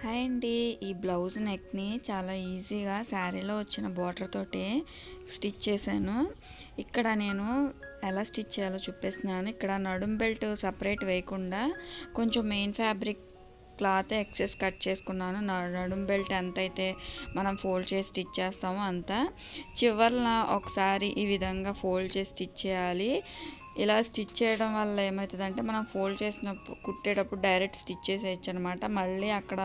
Hi అండి. ఈ blouse నెక్ని చాలా ఈజీగా శారీలో వచ్చిన బార్డర్ తోటి స్టిచ్ చేశాను. ఇక్కడ నేను ఎలా స్టిచ్ చేయాలో చూపిస్తున్నాను. ఇక్కడ నడుం బెల్ట్ సపరేట్ వేయకుండా కొంచెం main fabric cloth excess cut చేసుకున్నాను. నడుం బెల్ట్ ఎంత అయితే మనం ఫోల్డ్ చేసి స్టిచ్ చేస్తామో అంత. చివరిన ఒకసారి ఈ విధంగా ఫోల్డ్ చేసి స్టిచ్ చేయాలి. ఇలా స్టిచ్ చేయడం వల్ల ఏమవుతుందంటే మనం ఫోల్డ్ చేసినప్పుడు కుట్టేటప్పుడు డైరెక్ట్ స్టిచ్ చేసేయచ్చు అనమాట మళ్ళీ అక్కడ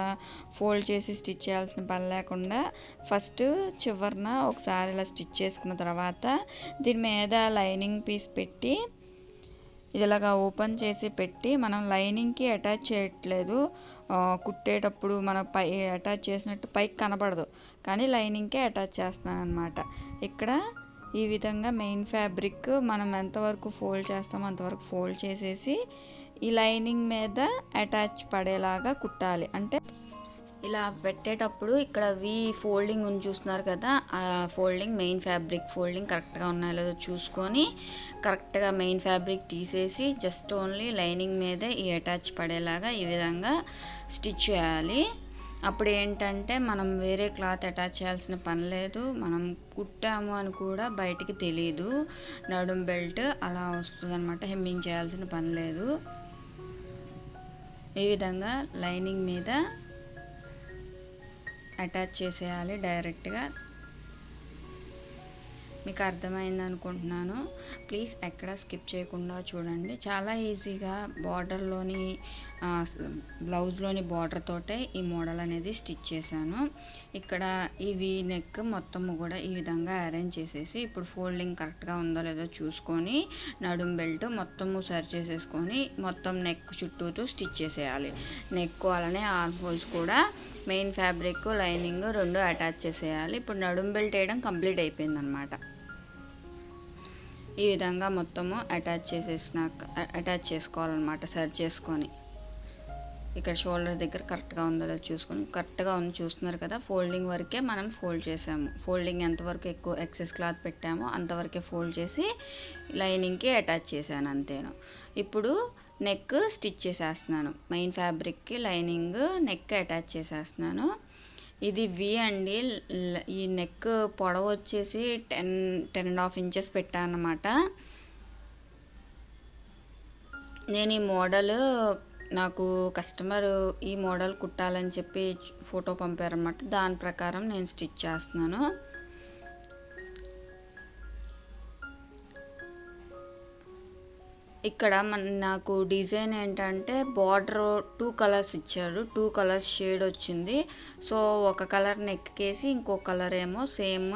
ఫోల్డ్ చేసి స్టిచ్ చేయాల్సిన పని లేకుండా ఫస్ట్ చివరిన ఒకసారి ఇలా స్టిచ్ చేసుకున్న తర్వాత దీని మీద లైనింగ్ పీస్ పెట్టి ఇది ఇలాగా ఓపెన్ చేసి పెట్టి మనం లైనింగ్కి అటాచ్ చేయట్లేదు. కుట్టేటప్పుడు మన పై అటాచ్ చేసినట్టు పైకి కనబడదు కానీ లైనింగ్కే అటాచ్ చేస్తున్నాను అనమాట ఇక్కడ ఈ విధంగా మెయిన్ ఫ్యాబ్రిక్ మనం ఎంతవరకు ఫోల్డ్ చేస్తామో అంతవరకు ఫోల్డ్ చేసేసి ఈ లైనింగ్ మీద అటాచ్ పడేలాగా కుట్టాలి. అంటే ఇలా పెట్టేటప్పుడు ఇక్కడ వి ఫోల్డింగ్ ఉంది చూస్తున్నారు కదా ఆ ఫోల్డింగ్ మెయిన్ ఫ్యాబ్రిక్ ఫోల్డింగ్ కరెక్ట్గా ఉన్నాయో లేదో చూసుకొని కరెక్ట్గా మెయిన్ ఫ్యాబ్రిక్ తీసేసి జస్ట్ ఓన్లీ లైనింగ్ మీదే ఈ అటాచ్ పడేలాగా ఈ విధంగా స్టిచ్ చేయాలి. అప్పుడు ఏంటంటే మనం వేరే క్లాత్ అటాచ్ చేయాల్సిన పని లేదు. మనం కుట్టాము అని కూడా బయటికి తెలియదు నడుం బెల్ట్ అలా వస్తుంది అనమాట హెమ్మింగ్ చేయాల్సిన పని లేదు. ఈ విధంగా లైనింగ్ మీద అటాచ్ చేసేయాలి డైరెక్ట్గా. మీకు అర్థమైంది అనుకుంటున్నాను. ప్లీజ్ ఎక్కడ స్కిప్ చేయకుండా చూడండి. చాలా ఈజీగా బార్డర్లోని బ్లౌజ్లోని బార్డర్ తోటే ఈ మోడల్ అనేది స్టిచ్ చేశాను. ఇక్కడ ఇవి నెక్ మొత్తము కూడా ఈ విధంగా అరేంజ్ చేసేసి ఇప్పుడు ఫోల్డింగ్ కరెక్ట్గా ఉందో లేదో చూసుకొని నడుం బెల్ట్ మొత్తము సరి చేసేసుకొని మొత్తం నెక్ చుట్టూతో స్టిచ్ చేసేయాలి. నెక్ అలానే ఆర్మ్ హోల్స్ కూడా మెయిన్ ఫ్యాబ్రిక్ లైనింగ్ రెండు అటాచ్ చేసేయాలి. ఇప్పుడు నడుం బెల్ట్ వేయడం కంప్లీట్ అయిపోయిందనమాట ఈ విధంగా మొత్తము అటాచ్ చేసేసినాక అటాచ్ చేసుకోవాలన్నమాట సరి చేసుకొని. ఇక్కడ షోల్డర్ దగ్గర కరెక్ట్గా ఉందో లేదో చూసుకొని కరెక్ట్గా ఉంది చూస్తున్నారు కదా ఫోల్డింగ్ వరకే మనం ఫోల్డ్ చేసాము. ఫోల్డింగ్ ఎంతవరకు ఎక్కువ ఎక్సెస్ క్లాత్ పెట్టామో అంతవరకే ఫోల్డ్ చేసి లైనింగ్కి అటాచ్ చేశాను అంతేను. ఇప్పుడు నెక్ స్టిచ్ చేసేస్తున్నాను. మెయిన్ ఫ్యాబ్రిక్కి లైనింగ్ నెక్ అటాచ్ చేసేస్తున్నాను. ఇది వి అండి. ఈ నెక్ పొడవు వచ్చేసి ten ten and half inches పెట్టాను నేను ఈ మోడల్ నాకు కస్టమర్ ఈ మోడల్ కుట్టాలని చెప్పి ఫోటో పంపారనమాట దాని ప్రకారం నేను స్టిచ్ చేస్తున్నాను. ఇక్కడ మన నాకు డిజైన్ ఏంటంటే బార్డర్ టూ కలర్స్ ఇచ్చారు. టూ కలర్స్ షేడ్ వచ్చింది. సో ఒక కలర్ నెక్కేసి ఇంకో కలర్ ఏమో సేమ్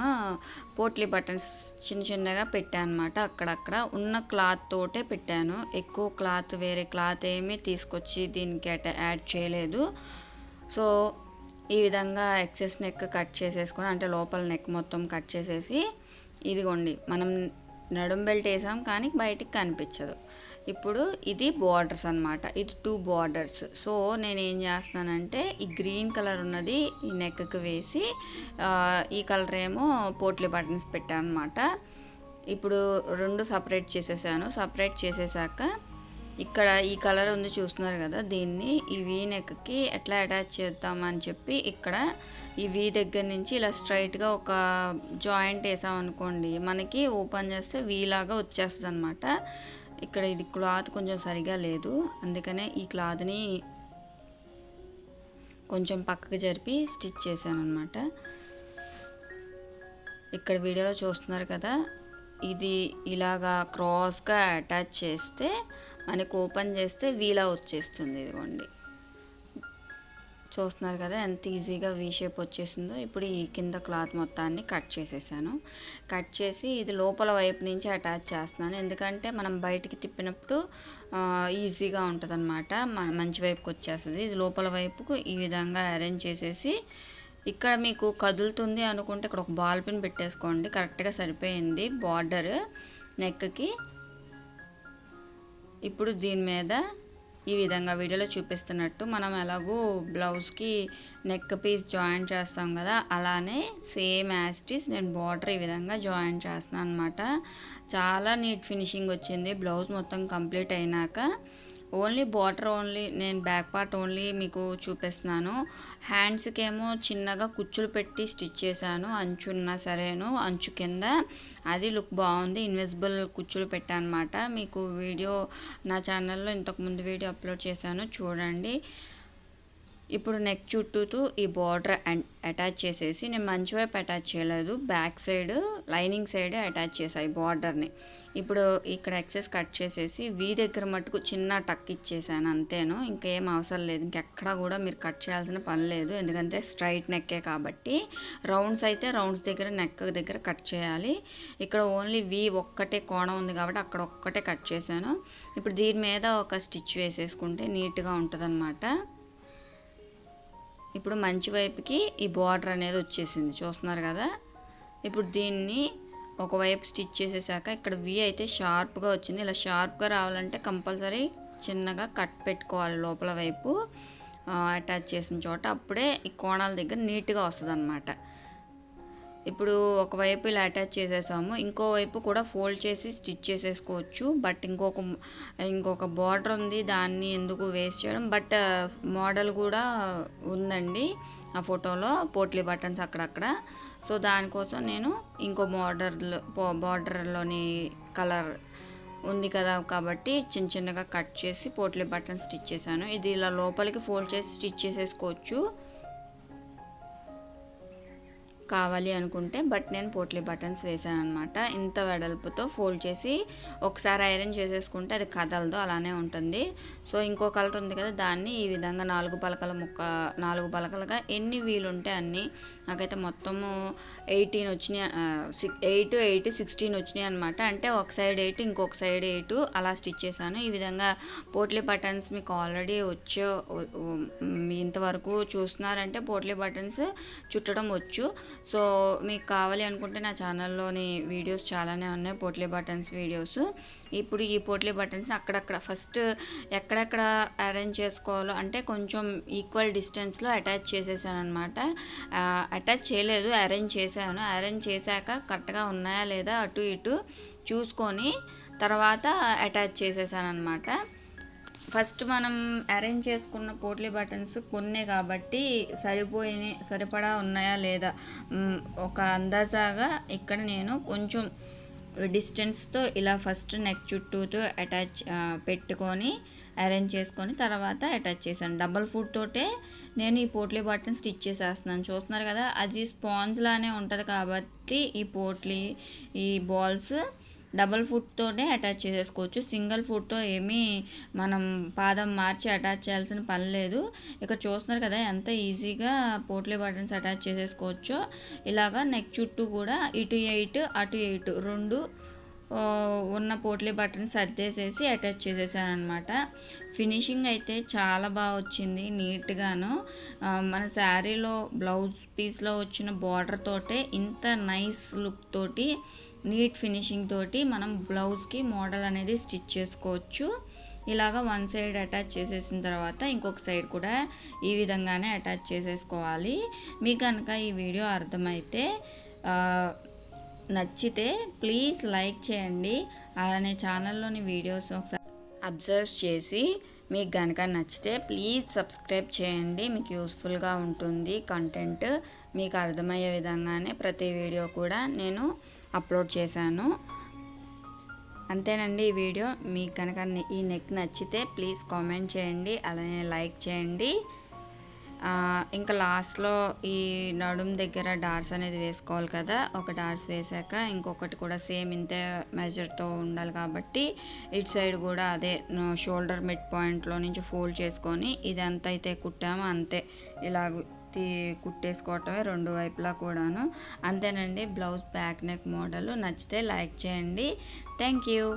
పోట్లీ బటన్స్ చిన్న చిన్నగా పెట్టాను అనమాట అక్కడక్కడ. ఉన్న క్లాత్ తోటే పెట్టాను. ఎక్కువ క్లాత్ వేరే క్లాత్ ఏమీ తీసుకొచ్చి దీనికి అట యాడ్ చేయలేదు. సో ఈ విధంగా ఎక్సెస్ నెక్ కట్ చేసేసుకొని అంటే లోపల నెక్ మొత్తం కట్ చేసేసి ఇదిగోండి మనం నడుం బెల్ట్ వేసాం కానీ బయటికి కనిపించదు. ఇప్పుడు ఇది బార్డర్స్ అన్నమాట. ఇది టూ బార్డర్స్. సో నేను ఏం చేస్తానంటే ఈ గ్రీన్ కలర్ ఉన్నది ఈ నెక్కి వేసి ఈ కలర్ ఏమో పోట్లీ బటన్స్ పెట్టాను అనమాట ఇప్పుడు రెండు సపరేట్ చేసేసాను. సపరేట్ చేసేసాక ఇక్కడ ఈ కలర్ ఉంది చూస్తున్నారు కదా దీన్ని ఈ వీ నెక్కి ఎట్లా అటాచ్ చేద్దామని చెప్పి ఇక్కడ ఈ వీ దగ్గర నుంచి ఇలా స్ట్రైట్గా ఒక జాయింట్ వేసామనుకోండి మనకి ఓపెన్ చేస్తే వీ లాగా వచ్చేస్తుంది అనమాట ఇక్కడ ఇది క్లాత్ కొంచెం సరిగా లేదు అందుకనే ఈ క్లాత్ని కొంచెం పక్కకు జరిపి స్టిచ్ చేశాను అనమాట ఇక్కడ వీడియోలో చూస్తున్నారు కదా ఇది ఇలాగా క్రాస్గా అటాచ్ చేస్తే మనకు ఓపెన్ చేస్తే వీలా వచ్చేస్తుంది ఇదిగోండి. చూస్తున్నారు కదా ఎంత ఈజీగా వీ షేప్ వచ్చేసిందో. ఇప్పుడు ఈ కింద క్లాత్ మొత్తాన్ని కట్ చేసేసాను. కట్ చేసి ఇది లోపల వైపు నుంచి అటాచ్ చేస్తున్నాను. ఎందుకంటే మనం బయటికి తిప్పినప్పుడు ఈజీగా ఉంటుంది అనమాట మంచి వైపుకి వచ్చేస్తుంది. ఇది లోపల వైపుకు ఈ విధంగా అరేంజ్ చేసేసి ఇక్కడ మీకు కదులుతుంది అనుకుంటే ఇక్కడ ఒక బాల్ పిన్ పెట్టేసుకోండి. కరెక్ట్గా సరిపోయింది. బార్డర్ నెక్కి ఇప్పుడు దీని మీద ఈ విధంగా వీడియోలో చూపిస్తున్నట్టు మనం ఎలాగో బ్లౌజ్కి నెక్ పీస్ జాయిన్ చేస్తాం కదా అలానే సేమ్ యాస్టిస్ నేను బార్డర్ ఈ విధంగా జాయిన్ చేస్తున్నాను అనమాట చాలా నీట్ ఫినిషింగ్ వచ్చింది బ్లౌజ్ మొత్తం కంప్లీట్ అయినాక ఓన్లీ బార్డర్ ఓన్లీ నేను బ్యాక్ పార్ట్ ఓన్లీ మీకు చూపిస్తున్నాను. హ్యాండ్స్కి ఏమో చిన్నగా కుచ్చులు పెట్టి స్టిచ్ చేశాను అంచున్నా సరేను అంచు కింద. అది లుక్ బాగుంది ఇన్విజిబుల్ కుచ్చులు పెట్టాను అనమాట మీకు వీడియో నా ఛానల్లో ఇంతకుముందు వీడియో అప్లోడ్ చేశాను చూడండి. ఇప్పుడు నెక్ చుట్టూతూ ఈ బార్డర్ అటాచ్ చేసేసి నేను మంచి వైపు అటాచ్ చేయలేదు. బ్యాక్ సైడ్ లైనింగ్ సైడే అటాచ్ చేసాయి బార్డర్ని ఇప్పుడు ఇక్కడ ఎక్సెస్ కట్ చేసేసి వీ దగ్గర మట్టుకు చిన్న టక్ ఇచ్చేసాను అంతేను. ఇంకేం అవసరం లేదు. ఇంకెక్కడా కూడా మీరు కట్ చేయాల్సిన పని లేదు. ఎందుకంటే స్ట్రైట్ నెక్కే కాబట్టి రౌండ్స్ అయితే రౌండ్స్ దగ్గర నెక్ దగ్గర కట్ చేయాలి. ఇక్కడ ఓన్లీ వీ ఒక్కటే కోణం ఉంది కాబట్టి అక్కడ ఒక్కటే కట్ చేశాను. ఇప్పుడు దీని మీద ఒక స్టిచ్ వేసేసుకుంటే నీట్గా ఉంటుంది ఇప్పుడు మంచి వైపుకి ఈ బార్డర్ అనేది వచ్చేసింది. చూస్తున్నారు కదా? ఇప్పుడు దీన్ని ఒకవైపు స్టిచ్ చేసేసాక ఇక్కడ వి అయితే షార్ప్గా వచ్చింది. ఇలా షార్ప్గా రావాలంటే కంపల్సరీ చిన్నగా కట్ పెట్టుకోవాలి లోపల వైపు అటాచ్ చేసిన చోట. అప్పుడే ఈ కోణాల దగ్గర నీట్గా వస్తుంది అనమాట ఇప్పుడు ఒకవైపు ఇలా అటాచ్ చేసేసాము ఇంకోవైపు కూడా ఫోల్డ్ చేసి స్టిచ్ చేసేసుకోవచ్చు. బట్ ఇంకొక ఇంకొక బార్డర్ ఉంది దాన్ని ఎందుకు వేస్ట్ చేయడం? బట్ మోడల్ uh, కూడా ఉందండి ఆ ఫోటోలో పోట్లీ బటన్స్ అక్కడక్కడ. సో దానికోసం నేను ఇంకో బార్డర్లో బార్డర్లోని కలర్ ఉంది కదా కాబట్టి చిన్న చిన్నగా కట్ చేసి పోట్లీ బటన్ స్టిచ్ చేశాను. ఇది ఇలా లోపలికి ఫోల్డ్ చేసి స్టిచ్ చేసేసుకోవచ్చు. కావాలి అనుకుంటే బట్ నేను పోట్లీ బటన్స్ వేసాను అనమాట ఇంత వెడల్పుతో ఫోల్డ్ చేసి ఒకసారి ఐరన్ చేసేసుకుంటే అది కదలదు అలానే ఉంటుంది. సో ఇంకో కలత ఉంది కదా దాన్ని ఈ విధంగా నాలుగు పలకల ముక్క నాలుగు పలకలుగా ఎన్ని వీలుంటే అన్ని. నాకైతే మొత్తము ఎయిటీన్ వచ్చినాయి సిక్ ఎయిట్ ఎయిట్ సిక్స్టీన్ వచ్చినాయి అనమాట అంటే ఒక సైడ్ ఎయిట్ ఇంకొక సైడ్ ఎయిట్ అలా స్టిచ్ చేశాను. ఈ విధంగా పోట్లీ బటన్స్ మీకు ఆల్రెడీ వచ్చే ఇంతవరకు చూస్తున్నారంటే పోట్లీ బటన్స్ చుట్టడం వచ్చు. సో మీకు కావాలి అనుకుంటే నా ఛానల్లోని వీడియోస్ చాలానే ఉన్నాయి. Potli buttons videos. ఇప్పుడు ఈ పోట్లీ బటన్స్ అక్కడక్కడ ఫస్ట్ ఎక్కడెక్కడ అరేంజ్ చేసుకోవాలో అంటే కొంచెం ఈక్వల్ డిస్టెన్స్లో అటాచ్ చేసేసాను అనమాట అటాచ్ చేయలేదు అరేంజ్ చేశాను. అరేంజ్ చేశాక కరెక్ట్గా ఉన్నాయా లేదా అటు ఇటు చూసుకొని తర్వాత అటాచ్ చేసేసాను అనమాట ఫస్ట్ మనం అరేంజ్ చేసుకున్న పోట్లీ బటన్స్ కొన్ని కాబట్టి సరిపోయి సరిపడా ఉన్నాయా లేదా? ఒక అందాజాగా ఇక్కడ నేను కొంచెం డిస్టెన్స్తో ఇలా ఫస్ట్ నెక్ చుట్టూతో అటాచ్ పెట్టుకొని అరేంజ్ చేసుకొని తర్వాత అటాచ్ చేశాను. డబల్ ఫుడ్ తోటే నేను ఈ పోట్లీ బటన్ స్టిచ్ చేసేస్తున్నాను. చూస్తున్నారు కదా అది స్పాంజ్ లానే ఉంటుంది కాబట్టి ఈ పోట్లీ ఈ బాల్స్ డబల్ ఫుట్తోనే అటాచ్ చేసేసుకోవచ్చు. సింగిల్ ఫుట్తో ఏమీ మనం పాదం మార్చి అటాచ్ చేయాల్సిన పని లేదు. ఇక్కడ చూస్తున్నారు కదా ఎంత ఈజీగా పోట్లీ బటన్స్ అటాచ్ చేసేసుకోవచ్చో. ఇలాగా నెక్ చుట్టూ కూడా ఇటు ఎయిట్ అటు ఎయిట్ రెండు ఉన్న పోట్లీ బటన్ సర్దేసేసి అటాచ్ చేసేసాను అనమాట ఫినిషింగ్ అయితే చాలా బాగా వచ్చింది నీట్గాను. మన శారీలో బ్లౌజ్ పీస్లో వచ్చిన బార్డర్ తోటే ఇంత నైస్ లుక్ తోటి నీట్ ఫినిషింగ్ తోటి మనం బ్లౌజ్కి మోడల్ అనేది స్టిచ్ చేసుకోవచ్చు. ఇలాగ వన్ సైడ్ అటాచ్ చేసేసిన తర్వాత ఇంకొక సైడ్ కూడా ఈ విధంగానే అటాచ్ చేసేసుకోవాలి. మీకు కనుక ఈ వీడియో అర్థమైతే నచ్చితే ప్లీజ్ లైక్ చేయండి. అలానే ఛానల్లోని వీడియోస్ ఒకసారి అబ్జర్వ్ చేసి మీకు కనుక నచ్చితే ప్లీజ్ సబ్స్క్రైబ్ చేయండి. మీకు యూస్ఫుల్గా ఉంటుంది కంటెంట్. మీకు అర్థమయ్యే విధంగానే ప్రతి వీడియో కూడా నేను అప్లోడ్ చేశాను. అంతేనండి ఈ వీడియో. మీకు కనుక ఈ నెక్ నచ్చితే ప్లీజ్ కామెంట్ చేయండి. అలానే లైక్ చేయండి. ఇంకా లాస్ట్లో ఈ నడుం దగ్గర డార్స్ అనేది వేసుకోవాలి కదా. ఒక డార్స్ వేసాక ఇంకొకటి కూడా సేమ్ ఇంతే మెజర్తో ఉండాలి కాబట్టి ఇటు సైడ్ కూడా అదే షోల్డర్ మిడ్ పాయింట్లో నుంచి ఫోల్డ్ చేసుకొని ఇది ఎంత అయితే కుట్టామో. అంతే. ఇలాగ కుట్టేసుకోవటమే రెండు వైపులా కూడాను. అంతేనండి. బ్లౌజ్ బ్యాక్ నెక్ మోడల్ నచ్చితే లైక్ చేయండి. Thank you.